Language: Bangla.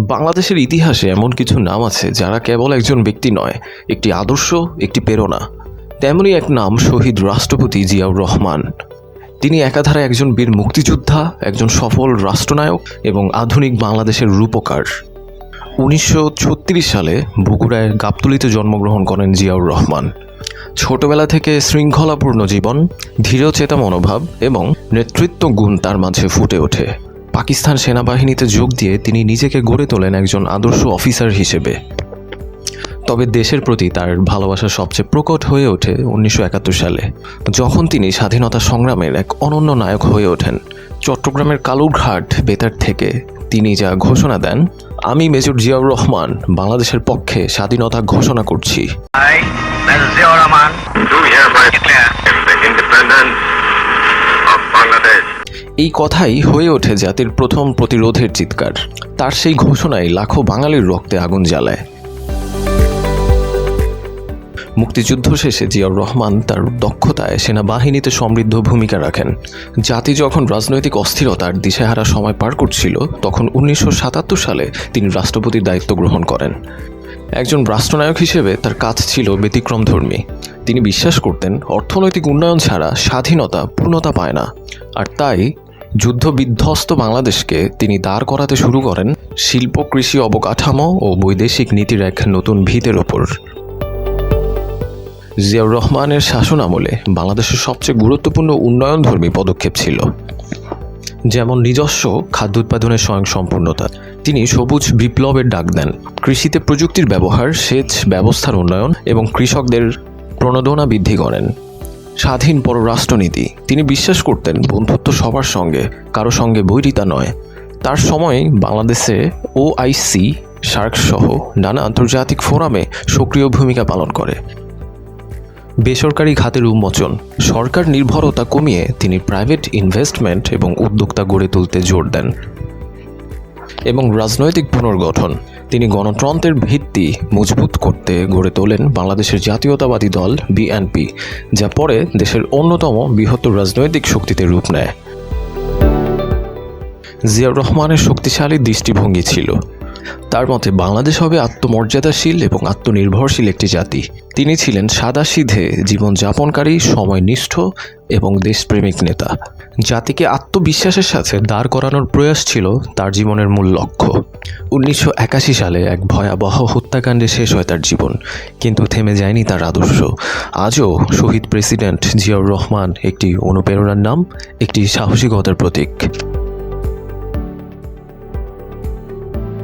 বাংলাদেশের ইতিহাসে এমন কিছু নাম আছে যারা কেবল একজন ব্যক্তি নয়, একটি আদর্শ, একটি প্রেরণা। তেমনই এক নাম শহীদ রাষ্ট্রপতি জিয়াউর রহমান। তিনি একাধারে একজন বীর মুক্তিযোদ্ধা, একজন সফল রাষ্ট্রনায়ক এবং আধুনিক বাংলাদেশের রূপকার। উনিশশো ছত্রিশ সালে বগুড়ায় গাবতলিতে জন্মগ্রহণ করেন জিয়াউর রহমান। ছোটবেলা থেকে শৃঙ্খলাপূর্ণ জীবন, ধীরচেতা মনোভাব এবং নেতৃত্ব গুণ তার মাঝে ফুটে ওঠে। পাকিস্তান সেনাবাহিনীতে যোগ দিয়ে তিনি নিজেকে গড়ে তোলেন একজন আদর্শ অফিসার হিসেবে। তবে দেশের প্রতি তার ভালোবাসা সবচেয়ে প্রকট হয়ে ওঠে উনিশশো একাত্তর সালে, যখন তিনি স্বাধীনতা সংগ্রামের এক অনন্য নায়ক হয়ে ওঠেন। চট্টগ্রামের কালুরঘাট বেতার থেকে তিনি যা ঘোষণা দেন, আমি মেজর জিয়াউর রহমান, বাংলাদেশের পক্ষে স্বাধীনতা ঘোষণা করছি। এই কথাই হয়ে ওঠে জাতির প্রথম প্রতিরোধের চিৎকার। তার সেই ঘোষণায় লাখো বাঙালির রক্তে আগুন জ্বালায়। মুক্তিযুদ্ধ শেষে জিয়াউর রহমান তার দক্ষতায় সেনাবাহিনীতে সমৃদ্ধ ভূমিকা রাখেন। জাতি যখন রাজনৈতিক অস্থিরতার দিশেহারা সময় পার করছিল, তখন উনিশশো সাতাত্তর সালে তিনি রাষ্ট্রপতির দায়িত্ব গ্রহণ করেন। একজন রাষ্ট্রনায়ক হিসেবে তার কাজ ছিল ব্যতিক্রমধর্মী তিনি বিশ্বাস করতেন, অর্থনৈতিক উন্নয়ন ছাড়া স্বাধীনতা পূর্ণতা পায় না। আর তাই যুদ্ধ বিধ্বস্ত বাংলাদেশকে তিনি দাঁড় করাতে শুরু করেন শিল্প, কৃষি অবকাঠামো ও বৈদেশিক নীতির এক নতুন ভিতের ওপর। জিয়াউর রহমানের শাসন আমলে বাংলাদেশের সবচেয়ে গুরুত্বপূর্ণ উন্নয়নধর্মী পদক্ষেপ ছিল। যেমন নিজস্ব খাদ্য উৎপাদনের স্বয়ংসম্পূর্ণতা। তিনি সবুজ বিপ্লবের ডাক দেন। কৃষিতে প্রযুক্তির ব্যবহার, সেচ ব্যবস্থার উন্নয়ন এবং কৃষকদের প্রণোদনা বৃদ্ধি করেন। স্বাধীন পররাষ্ট্রনীতি। তিনি বিশ্বাস করতেন বন্ধুত্ব সবার সঙ্গে, কারও সঙ্গে বৈরিতা নয়। তার সময় বাংলাদেশে ওআইসি সার্ক সহ নানা আন্তর্জাতিক ফোরামে সক্রিয় ভূমিকা পালন করে। বেসরকারি খাতের উন্মোচন, সরকার নির্ভরতা কমিয়ে তিনি প্রাইভেট ইনভেস্টমেন্ট এবং উদ্যোক্তা গড়ে তুলতে জোর দেন। এবং রাজনৈতিক পুনর্গঠন। তিনি গণতন্ত্রের ভিত্তি মজবুত করতে গড়ে তোলেন বাংলাদেশের জাতীয়তাবাদী দল বিএনপি, যা পরে দেশের অন্যতম বৃহত্তর রাজনৈতিক শক্তিতে রূপ নেয়। জিয়াউর রহমানের শক্তিশালী দৃষ্টিভঙ্গি ছিল। তার মতে বাংলাদেশ হবে আত্মমর্যাদাশীল এবং আত্মনির্ভরশীল একটি জাতি। তিনি ছিলেন সাদাসিধে জীবনযাপনকারী, সময়নিষ্ঠ এবং দেশপ্রেমিক নেতা। জাতিকে আত্মবিশ্বাসের সাথে দাঁড় করানোর প্রয়াস ছিল তার জীবনের মূল লক্ষ্য। উনিশশো একাশি সালে এক ভয়াবহ হত্যাকাণ্ডে শেষ হয় তার জীবন, কিন্তু থেমে যায়নি তার আদর্শ। আজও শহীদ প্রেসিডেন্ট জিয়াউর রহমান একটি অনুপ্রেরণার নাম, একটি সাহসিকতার প্রতীক।